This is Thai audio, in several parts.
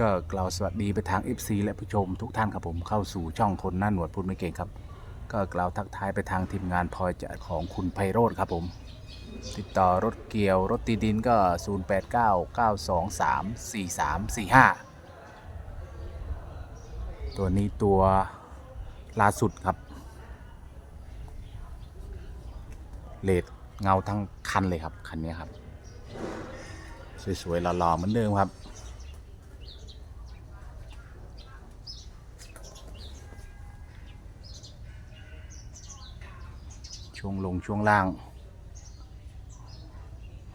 ก็กล่าวสวัสดีไปทาง FC และผู้ชมทุกท่านครับผมเข้าสู่ช่องคนหน้าหนวดพูดไม่เก่งครับ ก็กล่าวทักทายไปทางทีมงานพลอยจะของคุณไพโรธครับผม ติดต่อรถเกี่ยวรถตีดินก็ 0899234345 ตัวนี้ตัวล่าสุดครับเลดเงาทั้งคันเลยครับ คันนี้ครับ สวยๆหล่อๆเหมือนเดิมครับ ช่วงลงช่วงล่าง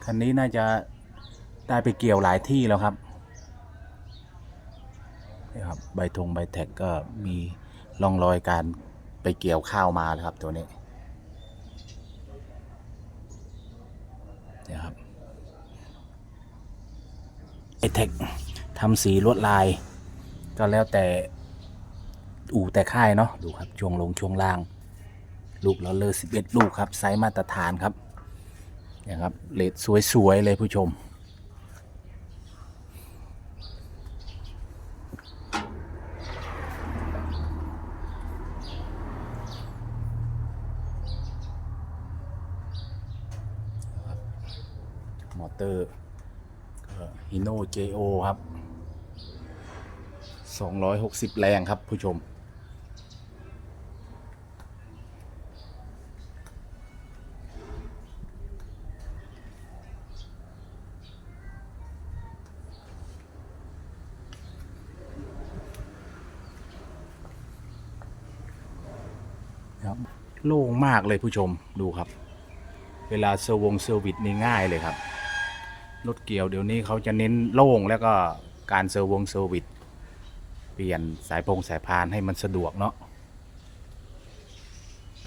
คันนี้น่าจะได้ไปเกี่ยวหลายที่แล้วครับนี่ครับใบธงใบแท็กก็มีร่องรอยการไปเกี่ยวข้าวมาแล้วครับตัวนี้เนี่ยครับไอแท็กทำสีลวดลาย ก็แล้วแต่อู่แต่ค่ายเนาะดูครับช่วงลงช่วงล่าง ลูกเราเลอ11ลูกครับไซส์มาตรฐานครับนี่ยครับเลดสวย ๆ เลยผู้ชม มอเตอร์ฮิโน่ JO ครับ 260 แรงครับผู้ชม โล่งมากเลยผู้ชมดูครับ เวลาเซอร์วงเซอร์วิสนี่ง่ายเลยครับ รถเกี่ยวเดี๋ยวนี้เขาจะเน้นโล่งแล้วก็การเซอร์วงเซอร์วิสเปลี่ยนสายพงสายพานให้มันสะดวกเนาะ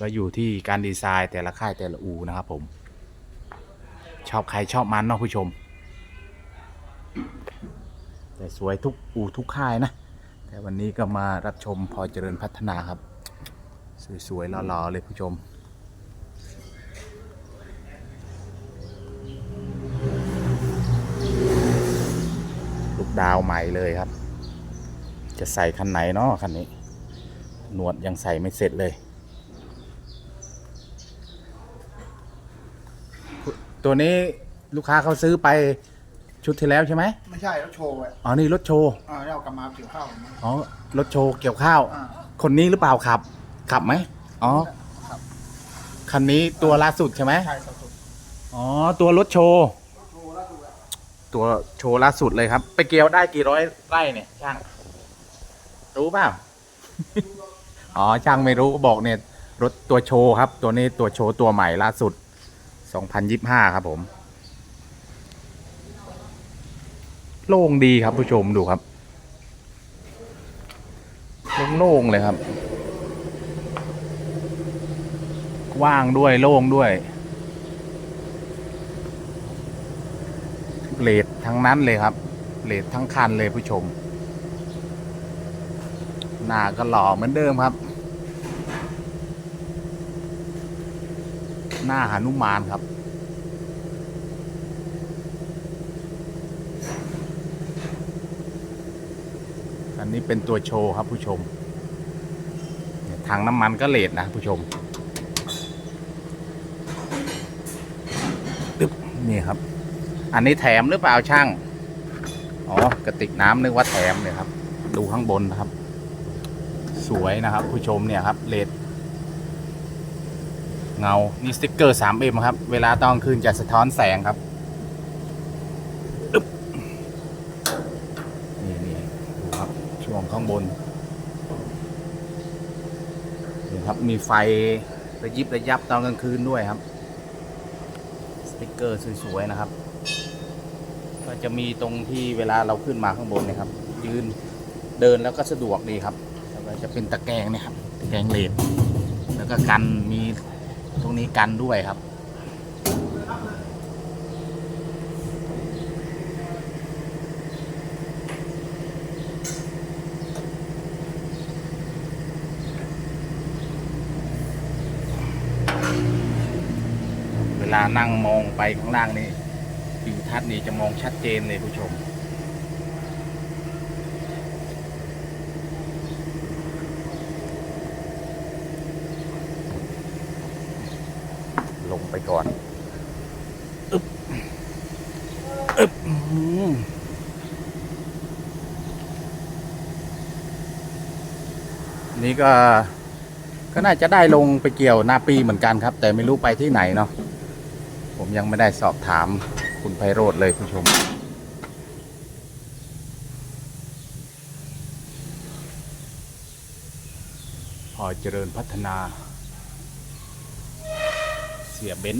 ก็อยู่ที่การดีไซน์แต่ละค่ายแต่ละอูนะครับผม ชอบใครชอบมันเนาะผู้ชม แต่สวยทุกอูทุกค่ายนะ แต่วันนี้ก็มารับชมพอเจริญพัฒนาครับ สวยๆหล่อๆเลยผู้ชมลูกดาวใหม่เลยครับ จะใส่คันไหนเนาะคันนี้ หนวดยังใส่ไม่เสร็จเลย ตัวนี้ลูกค้าเขาซื้อไปชุดที่แล้วใช่ไหมไม่ใช่แล้วโชว์อะอ๋อนี่รถโชว์อ่าแล้วเอากลับมาเกี่ยวข้าวผมนะอ๋อรถโชว์เกี่ยวข้าว อ่า คนนี้หรือเปล่าขับ ขับไหมอ๋อครับ คันนี้ตัวล่าสุดใช่ไหมใช่สุดอ๋อตัวรถโชว์โชว์แล้วดูอะตัวโชว์ล่าสุดเลยครับ ไปเกี่ยวได้กี่ร้อยไร่เนี่ยช่าง รู้เปล่า อ๋อช่างไม่รู้ก็บอกเนี่ย รถตัวโชว์ครับ ตัวนี้ตัวโชว์ตัวใหม่ล่าสุด 2025 ครับผม โล่งดีครับผู้ชมดูครับ โล่งๆเลยครับ ก ว้างด้วยโล่งด้วยเลดทั้งนั้นเลยครับเลดทั้งคันเลยผู้ชม หน้าก็หล่อเหมือนเดิมครับ หน้าหานุมานครับอันนี้เป็นตัวโชว์ครับผู้ชม ทางน้ำมันก็เลดนะผู้ชมตึ๊บ นี่ครับ อันนี้แถมหรือเปล่าช่าง อ๋อกระติกน้ำนึกว่าแถมเนี่ยครับ ดูข้างบนนะครับ สวยนะครับ ผู้ชมเนี่ยครับเลดเงา นี่สติ๊กเกอร์ 3M ครับ เวลาตอนคืนจะสะท้อนแสงครับนี่นี่ดูครับ ช่วงข้างบน นี่ครับ มีไฟระยิบระยับตอนกลางคืนด้วยครับ ติกเกอร์สวยๆนะครับ ก็จะมีตรงที่เวลาเราขึ้นมาข้างบนเนะครับ ยืนเดินแล้วก็สะดวกดีครับแล้วก็จะเป็นตะแกรงเนี่ยครับตะแกรงเหล็กแล้วก็กันมีตรงนี้กันด้วยครับ ลานั่งมองไปข้างล่างนี้วิวทัศน์นี้จะมองชัดเจนเลยผู้ชม ลงไปก่อนอึบอึบนี่ก็ก็น่าจะได้ลงไปเกี่ยวหน้าปีเหมือนกันครับ แต่ไม่รู้ไปที่ไหนเนาะ ผมยังไม่ได้สอบถามคุณไพโรธเลยผู้ชม พอเจริญพัฒนา เสียเบน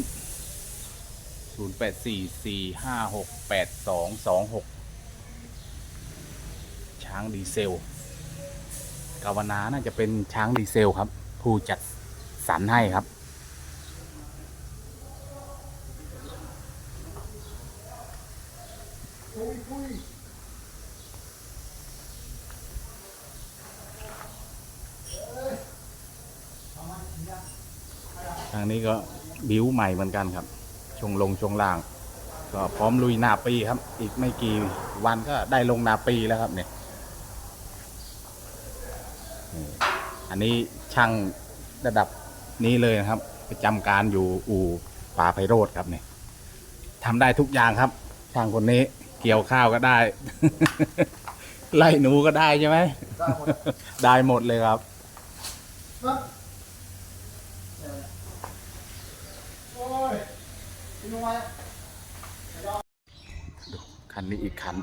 ศูนย์แปดสี่สี่ห้าหกแปดสองสองหกช้างดีเซล กาวนาน่าจะเป็นช้างดีเซลครับ ผู้จัดสรรให้ครับางนี้ก็บิวใหม่เหมือนกันครับช่วงลงช่วงล่าง ก็พร้อมลุยนาปีครับ อีกไม่กี่วันก็ได้ลงนาปีแล้วครับเนี่ยนี่อันนี้ช่างระดับนี้เลยนะครับประจำการอยู่อู่ป่าไพโรธครับเนี่ยทำได้ทุกอย่างครับช่างคนนี้เกี่ยวข้าวก็ได้ ไล่หนูก็ได้ใช่ไหมได้หมดได้หมดเลยครับ ฮะโอ้ย คุณทำไมอะคันนี้อีกคัน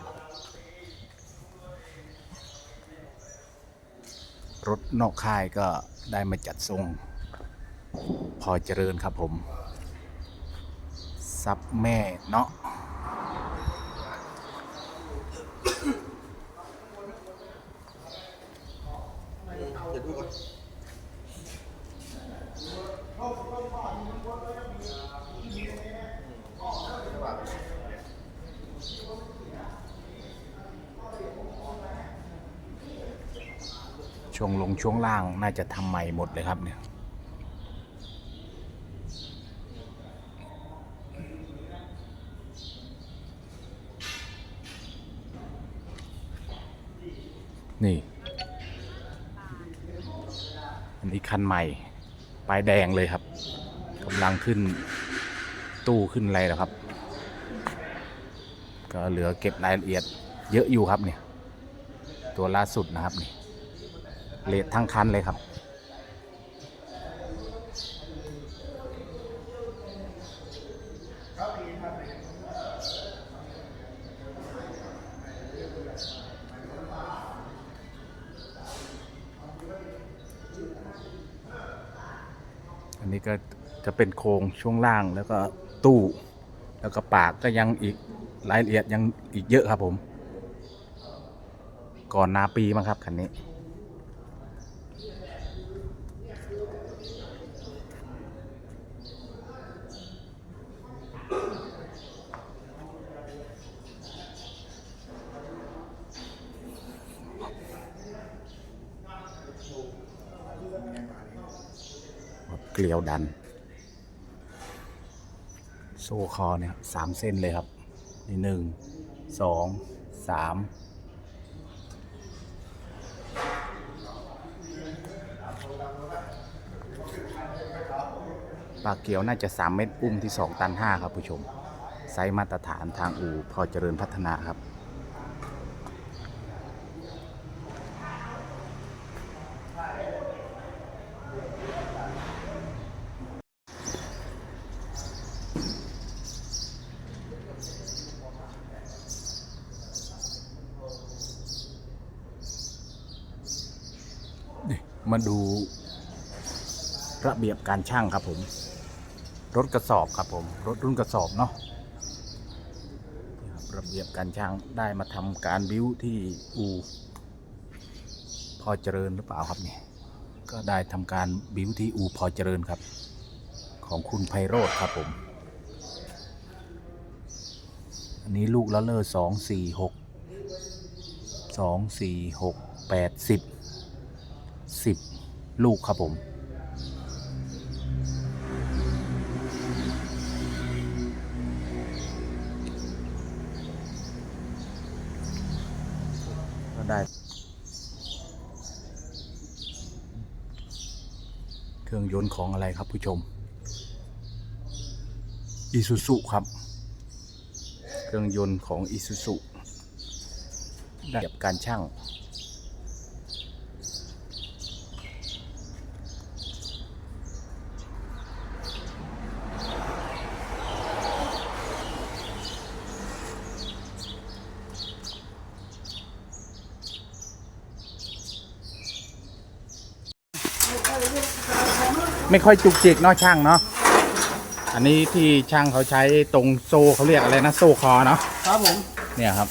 รถนอกค่ายก็ได้มาจัดทรง พอเจริญครับผม ซับแม่เนาะ ช่วงลงช่วงล่างน่าจะทำใหม่หมดเลยครับเนี่ยนี่ อันนี้คันใหม่ป้ายแดงเลยครับกำลังขึ้นตู้ขึ้นอะไรแล้วครับ ก็เหลือเก็บรายละเอียดเยอะอยู่ครับเนี่ย ตัวล่าสุดนะครับนี่ เลททั้งคันเลยครับ อันนี้ก็จะเป็นโครงช่วงล่างแล้วก็ตู้ แล้วก็ปากก็ยังอีกรายละเอียดยังอีกเยอะครับผม ก่อนนาปีมั้งครับคันนี้ เกลียวดัน โซ่คอเนี่ยสามเส้นเลยครับนี่หนึ่งสองสามปลาเกียวน่าจะ 3 เม็ดอุ้มที่ 2 ตัน 5 ครับ ผู้ชม ไซส์มาตรฐานทางอู่พอเจริญพัฒนาครับ มาดูระเบียบการช่างครับผม รถกระสอบครับผม รถรุ่นกระสอบเนาะระเบียบการช่างได้มาทำการบิ้วที่อูพอเจริญหรือเปล่าครับเนี่ยก็ได้ทำการบิ้วที่อูพอเจริญครับ ของคุณไพโรธครับผม อันนี้ลูกละเลอสองสี่หกสองสี่หกแปดสิบ ลูกครับผม ก็ได้ เครื่องยนต์ของอะไรครับผู้ชมอีซูซุครับ เครื่องยนต์ของอีซูซุได้กับการช่าง ไม่ค่อยจุกจิกเนาะช่างเนาะอันนี้ที่ช่างเขาใช้ตรงโซ่เขาเรียกอะไรนะโซ่คอเนาะครับผมเนี่ยครับ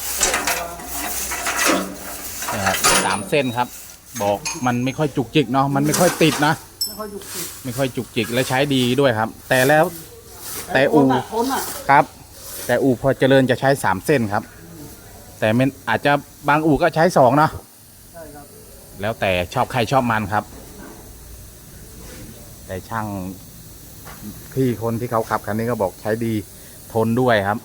เนี่ยครับสามเส้นครับ บอกมันไม่ค่อยจุกจิกเนาะมันไม่ค่อยติดนะ ไม่ค่อยหยุดติดไม่ค่อยจุกจิกและใช้ดีด้วยครับ แต่แล้วแต่อู่ทนอะทนอะครับ แต่อู่พอเจริญจะใช้สามเส้นครับ แต่มันอาจจะบางอู่ก็ใช้สองเนาะใช่ครับแล้วแต่ชอบใครชอบมันครับ แต่ช่างพี่คนที่เขาขับคันนี้ก็บอกใช้ดีทนด้วยครับ